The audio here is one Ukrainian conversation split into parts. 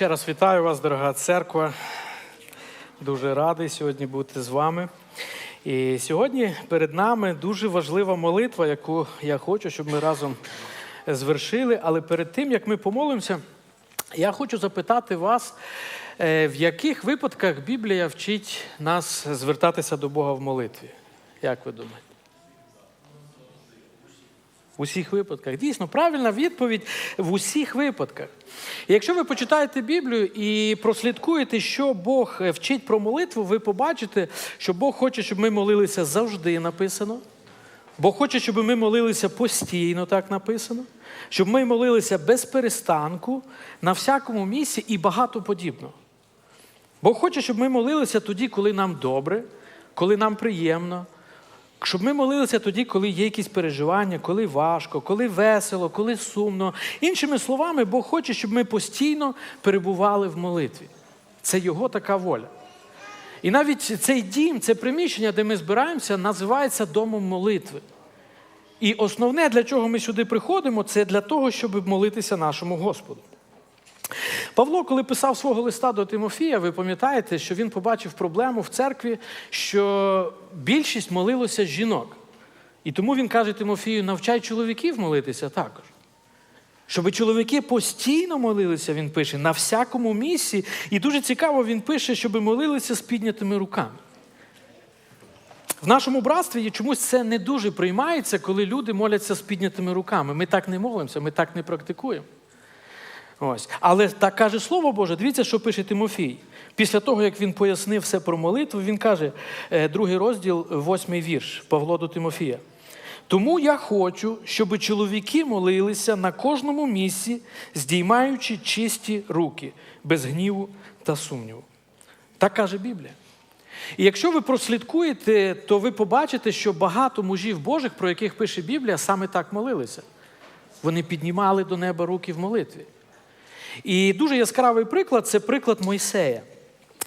Ще раз вітаю вас, дорога церква. Дуже радий сьогодні бути з вами. І сьогодні перед нами дуже важлива молитва, яку я хочу, щоб ми разом звершили. Але перед тим, як ми помолимося, я хочу запитати вас, е, в яких випадках Біблія вчить нас звертатися до Бога в молитві? Як ви думаєте? Усіх випадках. Дійсно, правильна відповідь в усіх випадках. І якщо ви почитаєте Біблію і прослідкуєте, що Бог е, вчить про молитву, ви побачите, що Бог хоче, щоб ми молилися завжди написано. Бог хоче, щоб ми молилися постійно, так написано, щоб ми молилися без перестанку, на всякому місці і багато подібного. Бог хоче, щоб ми молилися тоді, коли нам добре, коли нам приємно, щоб ми молилися тоді, коли є якісь переживання, коли важко, коли весело, коли сумно. Іншими словами, Бог хоче, щоб ми постійно перебували в молитві. Це Його така воля. І навіть цей дім, це приміщення, де ми збираємося, називається домом молитви. І основне, для чого ми сюди приходимо, це для того, щоб молитися нашому Господу. Павло, коли писав свого листа до Тимофія, ви пам'ятаєте, що він побачив проблему в церкві, що більшість молилося жінок. І тому він каже Тимофію: навчай чоловіків молитися також. Щоб чоловіки постійно молилися, він пише, на всякому місці. І дуже цікаво, він пише, щоб молилися з піднятими руками. В нашому братстві чомусь це не дуже приймається, коли люди моляться з піднятими руками. Ми так не молимося, ми так не практикуємо. Ось. Але так каже Слово Боже, дивіться, що пише Тимофій. Після того, як він пояснив все про молитву, він каже, е, другий розділ, восьмий вірш Павло до Тимофія. Тому я хочу, щоб чоловіки молилися на кожному місці, здіймаючи чисті руки, без гніву та сумніву. Так каже Біблія. І якщо ви прослідкуєте, то ви побачите, що багато мужів Божих, про яких пише Біблія, саме так молилися. Вони піднімали до неба руки в молитві. І дуже яскравий приклад це приклад Мойсея.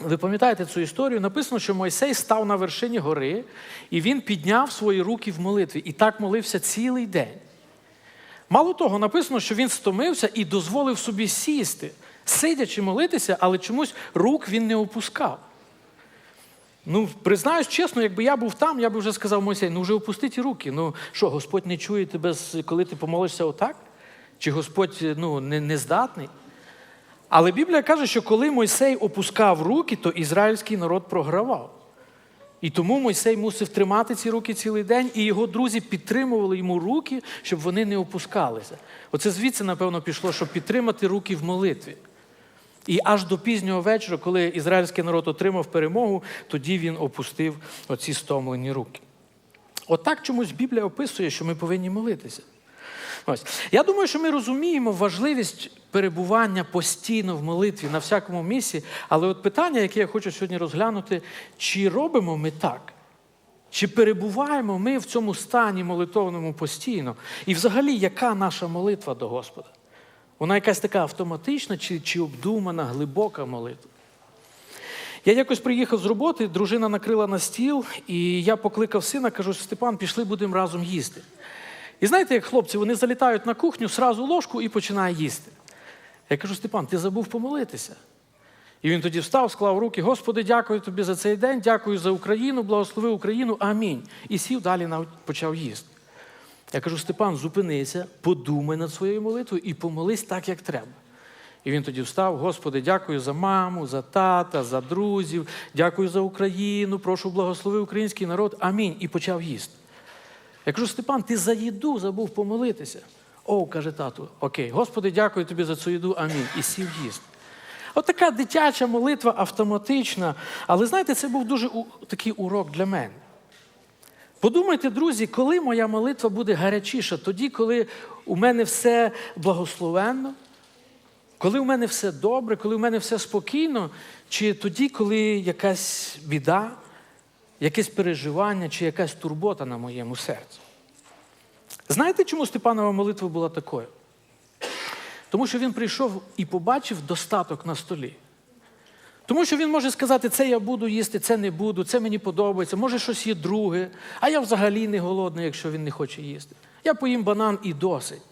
Ви пам'ятаєте цю історію? Написано, що Мойсей став на вершині гори, і він підняв свої руки в молитві. І так молився цілий день. Мало того, написано, що він стомився і дозволив собі сісти, сидячи молитися, але чомусь рук він не опускав. Ну, признаюсь чесно, якби я був там, я б вже сказав Мойсей, ну вже опусти ті руки. Ну що, Господь не чує тебе, коли ти помолишся отак? Чи Господь ну, не, не здатний? Але Біблія каже, що коли Мойсей опускав руки, то ізраїльський народ програвав. І тому Мойсей мусив тримати ці руки цілий день, і його друзі підтримували йому руки, щоб вони не опускалися. Оце звідси, напевно, пішло, щоб підтримати руки в молитві. І аж до пізнього вечора, коли ізраїльський народ отримав перемогу, тоді він опустив оці стомлені руки. Отак чомусь Біблія описує, що ми повинні молитися. Ось. Я думаю, що ми розуміємо важливість перебування постійно в молитві на всякому місці, але от питання, яке я хочу сьогодні розглянути, чи робимо ми так? Чи перебуваємо ми в цьому стані молитовному постійно? І взагалі, яка наша молитва до Господа? Вона якась така автоматична чи, чи обдумана, глибока молитва? Я якось приїхав з роботи, дружина накрила на стіл, і я покликав сина, кажу, Степан, пішли, будемо разом їсти. І знаєте, як хлопці, вони залітають на кухню, сразу ложку і починає їсти. Я кажу, Степан, ти забув помолитися. І він тоді встав, склав руки, Господи, дякую тобі за цей день, дякую за Україну, благослови Україну, амінь. І сів далі почав їсти. Я кажу, Степан, зупинися, подумай над своєю молитвою і помолись так, як треба. І він тоді встав, Господи, дякую за маму, за тата, за друзів, дякую за Україну, прошу благослови український народ, амінь. І почав їсти. Я кажу, Степан, ти за їду забув помолитися. О, каже тату, окей, Господи, дякую тобі за цю їду, амінь. І сів їсти. От така дитяча молитва автоматична. Але знаєте, це був дуже у, такий урок для мене. Подумайте, друзі, коли моя молитва буде гарячіша, тоді, коли у мене все благословенно, коли у мене все добре, коли у мене все спокійно, чи тоді, коли якась біда, якесь переживання чи якась турбота на моєму серці. Знаєте, чому Степанова молитва була такою? Тому що він прийшов і побачив достаток на столі. Тому що він може сказати, це я буду їсти, це не буду, це мені подобається, може щось є друге, а я взагалі не голодний, якщо він не хоче їсти. Я поїм банан і досить.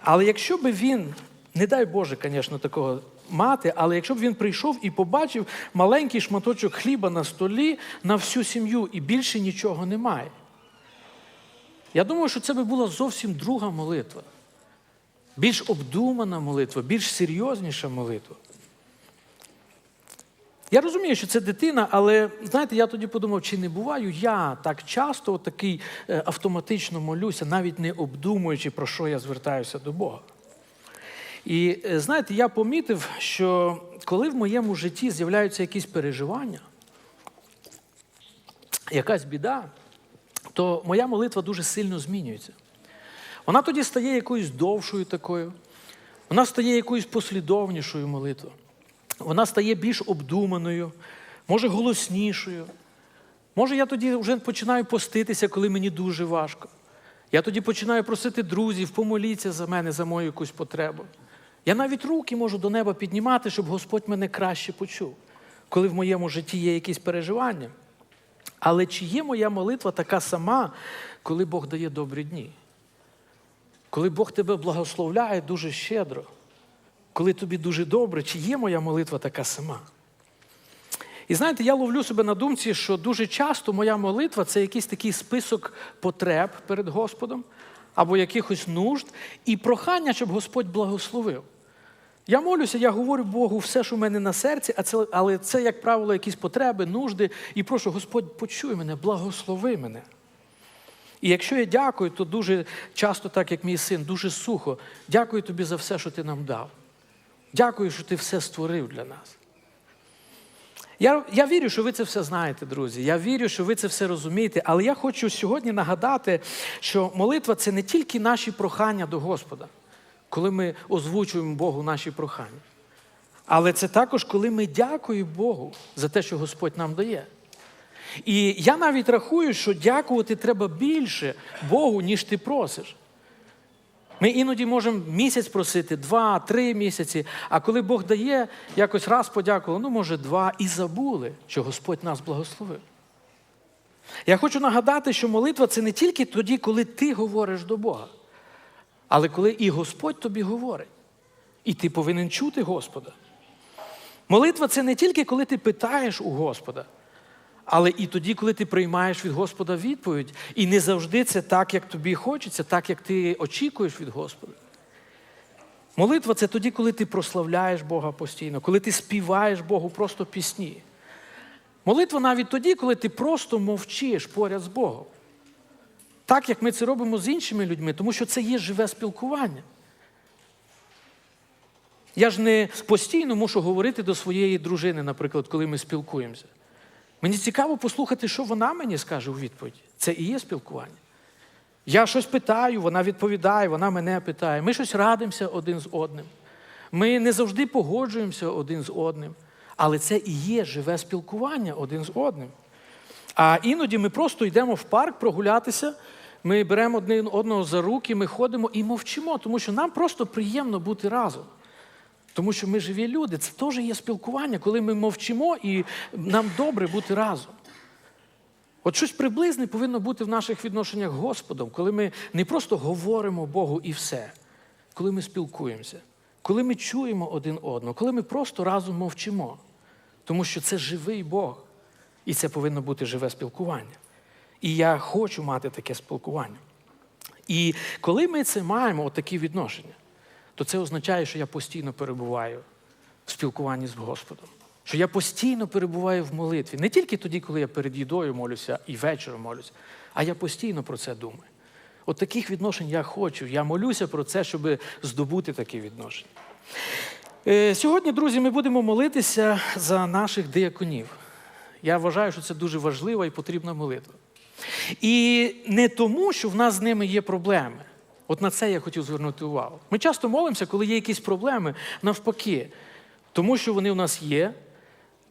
Але якщо би він Не дай Боже, звісно, такого мати, але якщо б він прийшов і побачив маленький шматочок хліба на столі на всю сім'ю і більше нічого немає. Я думаю, що це би була зовсім друга молитва. Більш обдумана молитва, більш серйозніша молитва. Я розумію, що це дитина, але знаєте, я тоді подумав, чи не буваю я так часто такий е, автоматично молюся, навіть не обдумуючи, про що я звертаюся до Бога. І е, знаєте, я помітив, що коли в моєму житті з'являються якісь переживання, якась біда, то моя молитва дуже сильно змінюється. Вона тоді стає якоюсь довшою такою, вона стає якоюсь послідовнішою молитвою. Вона стає більш обдуманою, може голоснішою. Може, я тоді вже починаю поститися, коли мені дуже важко. Я тоді починаю просити друзів, помоліться за мене, за мою якусь потребу. Я навіть руки можу до неба піднімати, щоб Господь мене краще почув, коли в моєму житті є якісь переживання. Але чи є моя молитва така сама, коли Бог дає добрі дні? Коли Бог тебе благословляє дуже щедро, коли тобі дуже добре, чи є моя молитва така сама? І знаєте, я ловлю себе на думці, що дуже часто моя молитва це якийсь такий список потреб перед Господом або якихось нужд і прохання, щоб Господь благословив. Я молюся, я говорю Богу все, що в мене на серці, а це, але це, як правило, якісь потреби, нужди, і прошу, Господь, почуй мене, благослови мене. І якщо я дякую, то дуже часто, так як мій син, дуже сухо, дякую тобі за все, що ти нам дав. Дякую, що ти все створив для нас. Я, я вірю, що ви це все знаєте, друзі. Я вірю, що ви це все розумієте, але я хочу сьогодні нагадати, що молитва це не тільки наші прохання до Господа, коли ми озвучуємо Богу наші прохання. Але це також, коли ми дякуємо Богу за те, що Господь нам дає. І я навіть рахую, що дякувати треба більше Богу, ніж ти просиш. Ми іноді можемо місяць просити, два, три місяці, а коли Бог дає, якось раз подякували, ну, може, два, і забули, що Господь нас благословив. Я хочу нагадати, що молитва це не тільки тоді, коли ти говориш до Бога, але коли і Господь тобі говорить. І ти повинен чути Господа. Молитва це не тільки коли ти питаєш у Господа, але і тоді, коли ти приймаєш від Господа відповідь, і не завжди це так, як тобі хочеться, так, як ти очікуєш від Господа. Молитва це тоді, коли ти прославляєш Бога постійно, коли ти співаєш Богу просто пісні. Молитва навіть тоді, коли ти просто мовчиш поряд з Богом. Так, як ми це робимо з іншими людьми, тому що це є живе спілкування. Я ж не постійно мушу говорити до своєї дружини, наприклад, коли ми спілкуємося. Мені цікаво послухати, що вона мені скаже у відповіді. Це і є спілкування. Я щось питаю, вона відповідає, вона мене питає. Ми щось радимося один з одним. Ми не завжди погоджуємося один з одним, але це і є живе спілкування один з одним. А іноді ми просто йдемо в парк прогулятися, ми беремо один одного за руки, ми ходимо і мовчимо, тому що нам просто приємно бути разом. Тому що ми живі люди, це теж є спілкування, коли ми мовчимо і нам добре бути разом. От щось приблизне повинно бути в наших відношеннях з Господом, коли ми не просто говоримо Богу і все, коли ми спілкуємося, коли ми чуємо один одного, коли ми просто разом мовчимо. Тому що це живий Бог, і це повинно бути живе спілкування. І я хочу мати таке спілкування. І коли ми це маємо, такі відношення, то це означає, що я постійно перебуваю в спілкуванні з Господом. Що я постійно перебуваю в молитві. Не тільки тоді, коли я перед їдою молюся і вечором молюся, а я постійно про це думаю. От таких відношень я хочу. Я молюся про це, щоб здобути такі відношення. Е, Сьогодні, друзі, ми будемо молитися за наших дияконів. Я вважаю, що це дуже важлива і потрібна молитва. І не тому, що в нас з ними є проблеми. От на це я хотів звернути увагу. Ми часто молимося, коли є якісь проблеми, навпаки, тому що вони у нас є,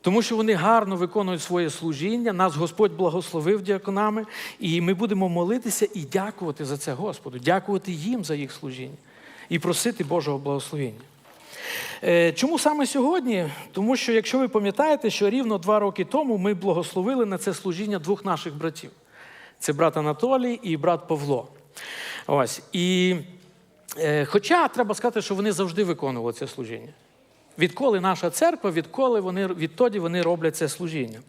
тому що вони гарно виконують своє служіння, нас Господь благословив діаконами, і ми будемо молитися і дякувати за це Господу, дякувати їм за їх служіння і просити Божого благословення. Е, Чому саме сьогодні? Тому що, якщо ви пам'ятаєте, що рівно два роки тому ми благословили на це служіння двох наших братів: це брат Анатолій і брат Павло. Ось. І Е, Хоча треба сказати, що вони завжди виконували це служіння. Відколи наша церква, відколи вони відтоді вони роблять це служіння.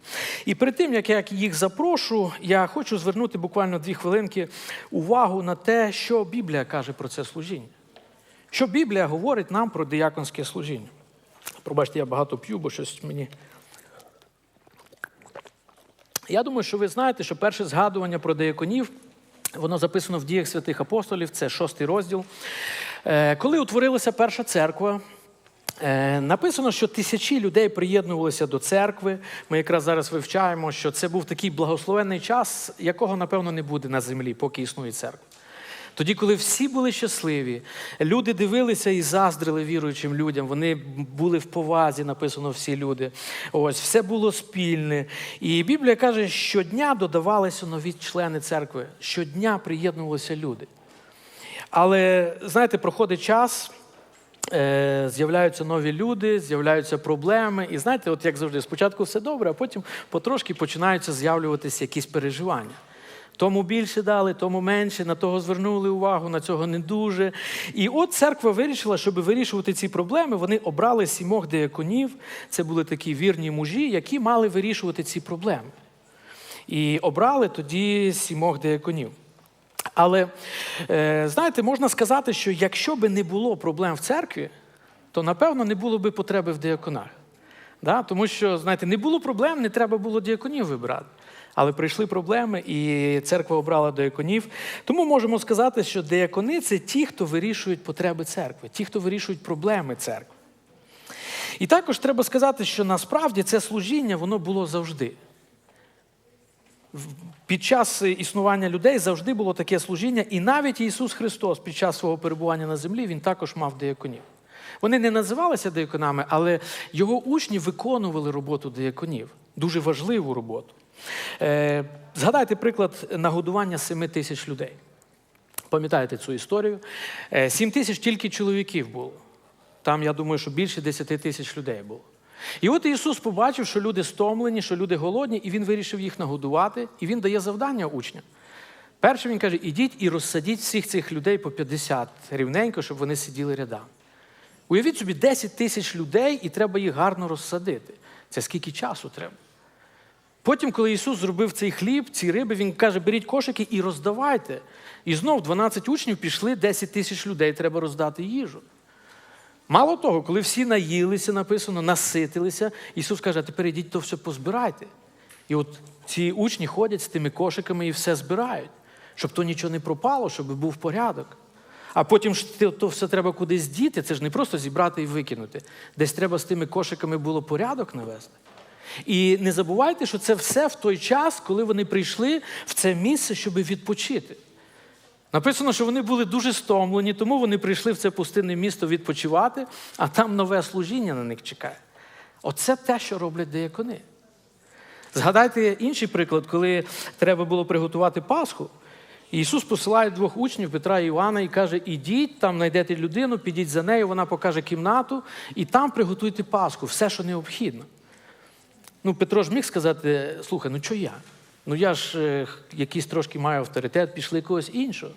І перед тим, як я їх запрошу, я хочу звернути буквально дві хвилинки увагу на те, що Біблія каже про це служіння. Що Біблія говорить нам про дияконське служіння. Пробачте, я багато п'ю, бо щось мені. Я думаю, що ви знаєте, що перше згадування про деяконів, воно записано в діях святих апостолів, це шостий розділ. Е, Коли утворилася перша церква, е, написано, що тисячі людей приєднувалися до церкви. Ми якраз зараз вивчаємо, що це був такий благословенний час, якого, напевно, не буде на землі, поки існує церква. Тоді, коли всі були щасливі, люди дивилися і заздрили віруючим людям. Вони були в повазі, написано всі люди. Ось все було спільне. І Біблія каже, що щодня додавалися нові члени церкви, щодня приєднувалися люди. Але знаєте, проходить час. е, З'являються нові люди, з'являються проблеми. І знаєте, от як завжди, спочатку все добре, а потім потрошки починаються з'явлюватися якісь переживання. Тому більше дали, тому менше, на того звернули увагу, на цього не дуже. І от церква вирішила, щоб вирішувати ці проблеми, вони обрали сімох деяконів. Це були такі вірні мужі, які мали вирішувати ці проблеми. І обрали тоді сімох деяконів. Але е, знаєте, можна сказати, що якщо би не було проблем в церкві, то напевно не було би потреби в діаконах. Да? Тому що, знаєте, не було проблем, не треба було діаконів вибирати. Але прийшли проблеми, і церква обрала діаконів. Тому можемо сказати, що діакони це ті, хто вирішують потреби церкви, ті, хто вирішують проблеми церкви. І також треба сказати, що насправді це служіння воно було завжди. Під час існування людей завжди було таке служіння, і навіть Ісус Христос під час свого перебування на землі Він також мав деяконів. Вони не називалися деяконами, але його учні виконували роботу деяконів, дуже важливу роботу. Е, Згадайте приклад нагодування семи тисяч людей. Пам'ятаєте цю історію? Е, Сім тисяч тільки чоловіків було. Там, я думаю, що більше 10 тисяч людей було. І от Ісус побачив, що люди стомлені, що люди голодні, і Він вирішив їх нагодувати, і Він дає завдання учням. Перше він каже: ідіть і розсадіть всіх цих людей по 50 рівненько, щоб вони сиділи рядами. Уявіть собі, 10 тисяч людей, і треба їх гарно розсадити. Це скільки часу треба? Потім, коли Ісус зробив цей хліб, ці риби, Він каже, беріть кошики і роздавайте. І знов 12 учнів пішли, 10 тисяч людей треба роздати їжу. Мало того, коли всі наїлися, написано, наситилися, Ісус каже, а тепер ідіть то все позбирайте. І от ці учні ходять з тими кошиками і все збирають, щоб то нічого не пропало, щоб був порядок. А потім ж то все треба кудись діти, це ж не просто зібрати і викинути. Десь треба з тими кошиками було порядок навести. І не забувайте, що це все в той час, коли вони прийшли в це місце, щоб відпочити. Написано, що вони були дуже стомлені, тому вони прийшли в це пустинне місто відпочивати, а там нове служіння на них чекає. Оце те, що роблять деякони. Згадайте інший приклад, коли треба було приготувати Пасху. Ісус посилає двох учнів Петра і Івана і каже: ідіть, там знайдете людину, підіть за нею, вона покаже кімнату, і там приготуйте Пасху, все, що необхідно. Ну, Петро ж міг сказати: слухай, ну що я? Ну я ж е, якийсь трошки маю авторитет, пішли когось іншого.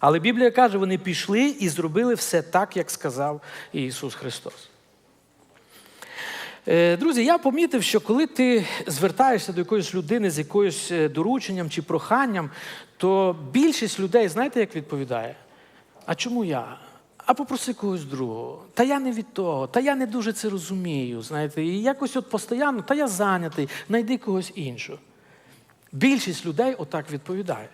Але Біблія каже, вони пішли і зробили все так, як сказав Ісус Христос. Е, Друзі, я помітив, що коли ти звертаєшся до якоїсь людини з якоюсь е, дорученням чи проханням, то більшість людей, знаєте, як відповідає? А чому я? А попроси когось другого. Та я не від того, та я не дуже це розумію. Знаєте, і якось от постійно, та я зайнятий, знайди когось іншого. Більшість людей отак відповідає.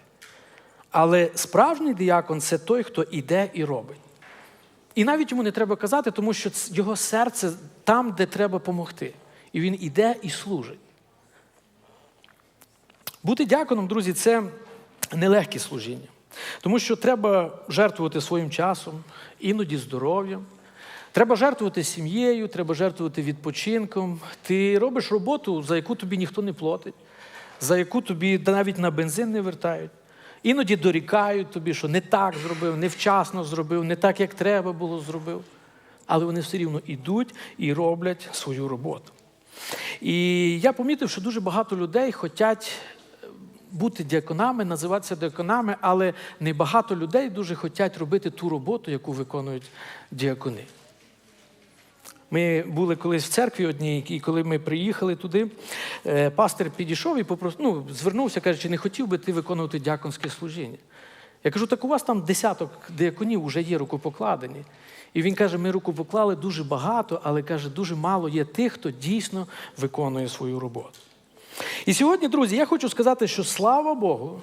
Але справжній діякон це той, хто іде і робить. І навіть йому не треба казати, тому що його серце там, де треба допомогти. І він іде і служить. Бути дяконом, друзі, це нелегке служіння. Тому що треба жертвувати своїм часом, іноді здоров'ям. Треба жертвувати сім'єю, треба жертвувати відпочинком. Ти робиш роботу, за яку тобі ніхто не платить, за яку тобі навіть на бензин не вертають. Іноді дорікають тобі, що не так зробив, невчасно зробив, не так, як треба було зробив. Але вони все рівно йдуть і роблять свою роботу. І я помітив, що дуже багато людей хочуть бути діаконами, називатися діаконами, але небагато людей дуже хочуть робити ту роботу, яку виконують діакони. Ми були колись в церкві одній, і коли ми приїхали туди, е, пастир підійшов і попрос... ну, звернувся, каже, чи не хотів би ти виконувати дяконське служіння. Я кажу, так у вас там десяток диаконів вже є рукопокладені. І він каже, ми руку поклали дуже багато, але каже, дуже мало є тих, хто дійсно виконує свою роботу. І сьогодні, друзі, я хочу сказати, що слава Богу,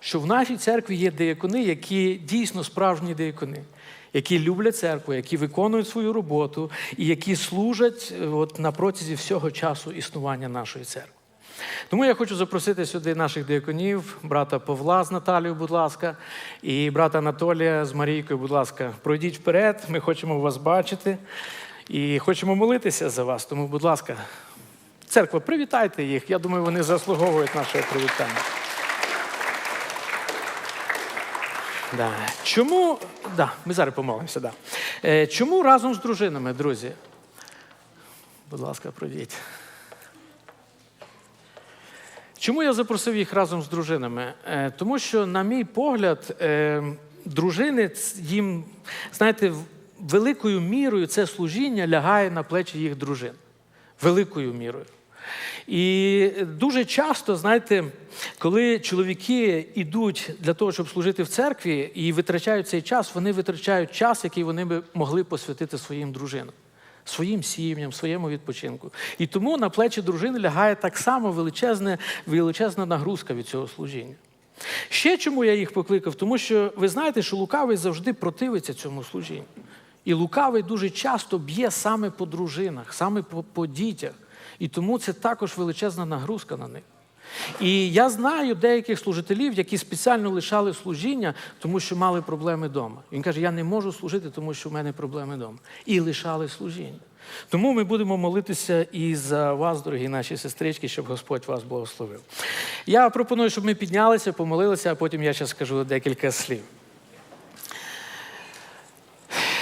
що в нашій церкві є деякони, які дійсно справжні деякони, які люблять церкву, які виконують свою роботу і які служать е, от, на протязі всього часу існування нашої церкви. Тому я хочу запросити сюди наших деяконів, брата Павла з Наталією, будь ласка, і брата Анатолія з Марійкою, будь ласка, пройдіть вперед. Ми хочемо вас бачити і хочемо молитися за вас. Тому, будь ласка, церква, привітайте їх. Я думаю, вони заслуговують нашого привітання. Да. Чому да, ми зараз помолимося, да. Е, чому разом з дружинами, друзі? Будь ласка, пройдіть. Чому я запросив їх разом з дружинами? Е, Тому що, на мій погляд, е, дружини їм, знаєте, великою мірою це служіння лягає на плечі їх дружин. Великою мірою. І дуже часто, знаєте, коли чоловіки йдуть для того, щоб служити в церкві і витрачають цей час, вони витрачають час, який вони би могли посвятити своїм дружинам своїм сім'ям, своєму відпочинку. І тому на плечі дружини лягає так само величезне, величезна нагрузка від цього служіння. Ще чому я їх покликав? Тому що ви знаєте, що лукавий завжди противиться цьому служінню. І лукавий дуже часто б'є саме по дружинах, саме по, по дітях. І тому це також величезна нагрузка на них. І я знаю деяких служителів, які спеціально лишали служіння, тому що мали проблеми вдома. Він каже: я не можу служити, тому що в мене проблеми вдома. І лишали служіння. Тому ми будемо молитися і за вас, дорогі наші сестрички, щоб Господь вас благословив. Я пропоную, щоб ми піднялися, помолилися, а потім я ще скажу декілька слів.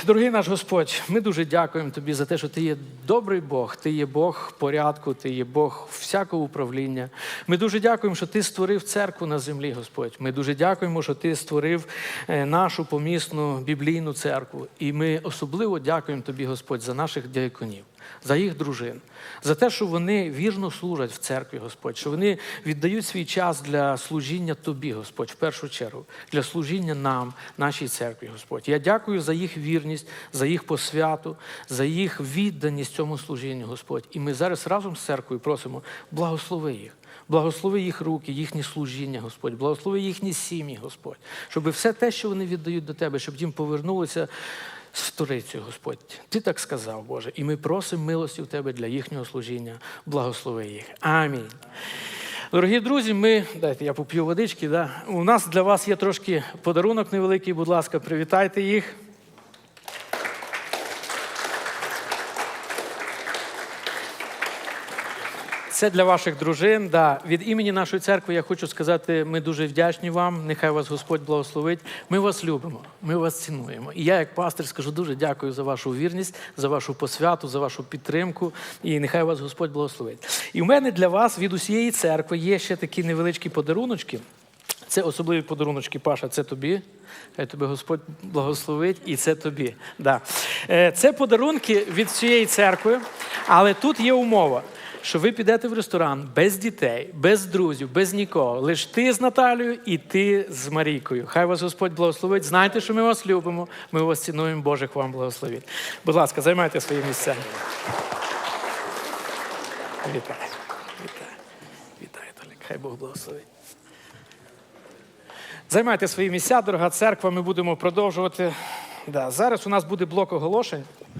Дорогий наш Господь, ми дуже дякуємо Тобі за те, що Ти є добрий Бог, Ти є Бог порядку, Ти є Бог всякого управління. Ми дуже дякуємо, що Ти створив церкву на землі, Господь. Ми дуже дякуємо, що Ти створив е, нашу помісну біблійну церкву. І ми особливо дякуємо Тобі, Господь, за наших діяконів, за їх дружин, за те, що вони вірно служать в церкві, Господь, що вони віддають свій час для служіння Тобі, Господь, в першу чергу, для служіння нам, нашій церкві, Господь. Я дякую за їх вірність, за їх посвяту, за їх відданість цьому служінню, Господь. І ми зараз разом з церквою просимо, благослови їх. Благослови їх руки, їхнє служіння, Господь, благослови їхні сім'ї, Господь, щоб все те, що вони віддають до Тебе, щоб їм повернулося з цю, Господь. Ти так сказав, Боже, і ми просимо милості в Тебе для їхнього служіння. Благослови їх. Амінь. Дорогі друзі, ми дайте я поп'ю водички. Да? У нас для вас є трошки подарунок невеликий, будь ласка, привітайте їх. Це для ваших дружин. Да. Від імені нашої церкви я хочу сказати, ми дуже вдячні вам. Нехай вас Господь благословить. Ми вас любимо, ми вас цінуємо. І я, як пастир, скажу дуже дякую за вашу вірність, за вашу посвяту, за вашу підтримку. І нехай вас Господь благословить. І в мене для вас від усієї церкви є ще такі невеличкі подаруночки. Це особливі подаруночки, Паша, це тобі. Хай тебе Господь благословить, і це тобі. Да. Е, Це подарунки від всієї церкви, але тут є умова, що ви підете в ресторан без дітей, без друзів, без нікого. Лиш ти з Наталією і ти з Марійкою. Хай вас Господь благословить. Знайте, що ми вас любимо, ми вас цінуємо, Божих вам благословить. Будь ласка, займайте свої місця. Вітаю. Вітаю. Вітаю, Толік. Хай Бог благословить. Займайте свої місця, дорога церква. Ми будемо продовжувати. Да, зараз у нас буде блок оголошень.